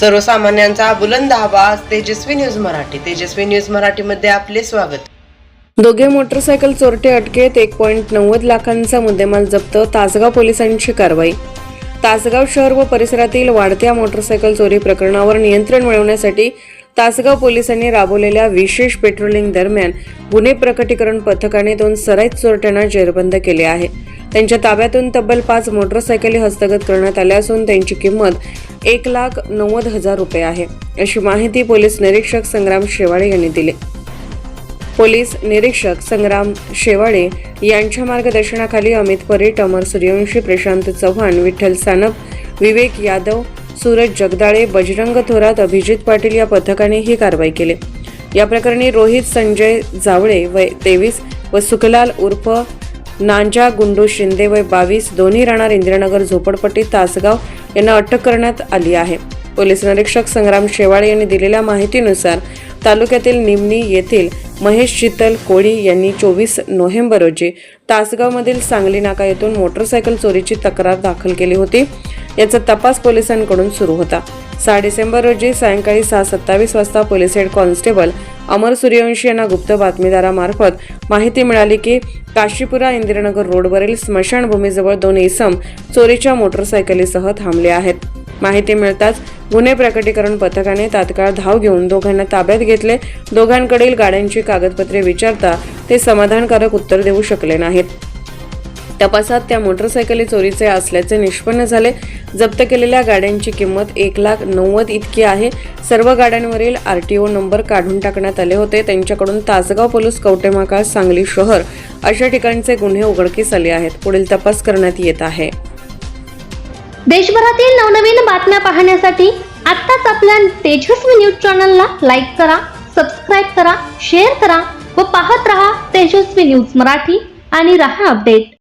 सर्वसामान्यांचा बुलंद आवाज तेजस्वी न्यूज मराठी. तेजस्वी न्यूज मराठीमध्ये आपले स्वागत. दोघे मोटरसायकल चोरटे अटकेत एक पॉईंट नव्वद लाखांचा मुद्देमाल जप्त तासगाव पोलिसांची कारवाई. तासगाव शहर व परिसरातील वाढत्या मोटरसायकल चोरी प्रकरणावर नियंत्रण मिळवण्यासाठी तासगाव पोलिसांनी राबवलेल्या विशेष पेट्रोलिंग दरम्यान गुन्हे प्रकटीकरण पथकाने दोन सराईत चोरट्यांना जेरबंद केले आहे. त्यांच्या ताब्यातून तब्बल पाच मोटरसायकली हस्तगत करण्यात आल्या असून त्यांची किंमत एक लाख नव्वद हजार रुपये आहे. अशी माहिती पोलीस निरीक्षक संग्राम शेवाळे यांनी दिली. पोलीस निरीक्षक संग्राम शेवाळे यांच्या मार्गदर्शनाखाली अमित परीट अमर सूर्यवंशी प्रशांत चव्हाण विठ्ठल सानप विवेक यादव सूरज जगदाळे बजरंग थोरात अभिजित पाटील या पथकाने ही कारवाई केली. या प्रकरणी रोहित संजय जावळे वय तेवीस व सुखलाल उर्फ नांजा गुंडू शिंदे वय बावीस दोन्ही राहणार इंदिरानगर झोपडपट्टी तासगाव यांना अटक करण्यात आली आहे. पोलीस निरीक्षक संग्राम शेवाळे यांनी दिलेल्या माहितीनुसार तालुक्यातील निमणी येथील महेश शीतल कोळी यांनी चोवीस नोव्हेंबर रोजी तासगावमधील सांगली नाका येथून मोटरसायकल चोरीची तक्रार दाखल केली होती. याचा तपास पोलिसांकडून सुरू होता. सहा डिसेंबर रोजी सायंकाळी सहा सत्तावीस वाजता police head constable Amar Suryavanshi यांना गुप्त बातमीदारामार्फत माहिती मिळाली की काशीपुरा इंदिरानगर रोडवरील स्मशानभूमीजवळ दोन इसम चोरीच्या मोटरसायकलीसह थांबले आहेत. माहिती मिळताच गुन्हे प्रकटीकरण पथकाने तात्काळ धाव घेऊन दोघांना ताब्यात घेतले. दोघांकडील गाड्यांची कागदपत्रे विचारता ते समाधानकारक उत्तर देऊ शकले नाहीत. तपासात त्या मोटरसायकली चोरीचे असल्याचे निष्पन्न झाले. जप्त केलेल्या गाड्यांची किंमत एक लाख नव्वद इतकी आहे. सर्व गाड्यांवरील आरटीओ नंबर काढून टाकण्यात आले होते. त्यांच्याकडून तासगाव पोलीस कवटेमाकाळ सांगली शहर अशा ठिकाणचे गुन्हे उघडकीस आले आहेत. पुढील तपास करण्यात येत आहे. देशभरातील नवनवीन बातम्या पाहण्यासाठी आत्ताच आपल्या तेजस्वी न्यूज चॅनलला लाईक करा सबस्क्राईब करा शेअर करा व पाहत रहा तेजस्वी न्यूज मराठी आणि रहा अपडेट.